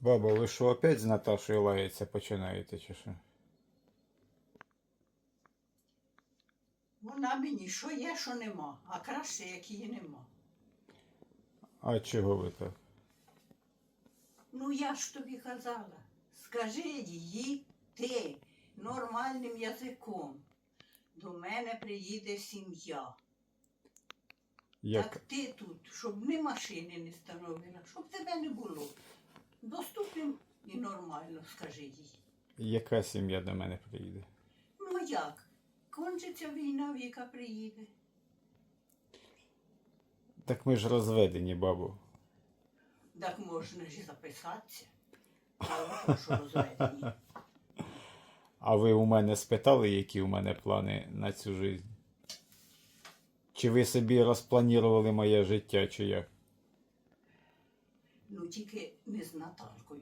Баба, ви що опять з Наташою лається починаєте, чи що? Вона мені що є, що нема, а краще, як її нема. А чого ви так? Ну я ж тобі казала, скажи їй ти нормальним язиком. До мене приїде сім'я. Як? Так ти тут, щоб ні машини не становила, щоб тебе не було. Нормально, скажи їй. Яка сім'я до мене приїде? Ну як? Кончиться війна, Віка приїде. Так ми ж розведені, бабу. Так можна ж і записатися. Але що розведені. А ви у мене спитали, які у мене плани на цю життя? Чи ви собі розпланували моє життя, чи як? Ну тільки не з Наталкою.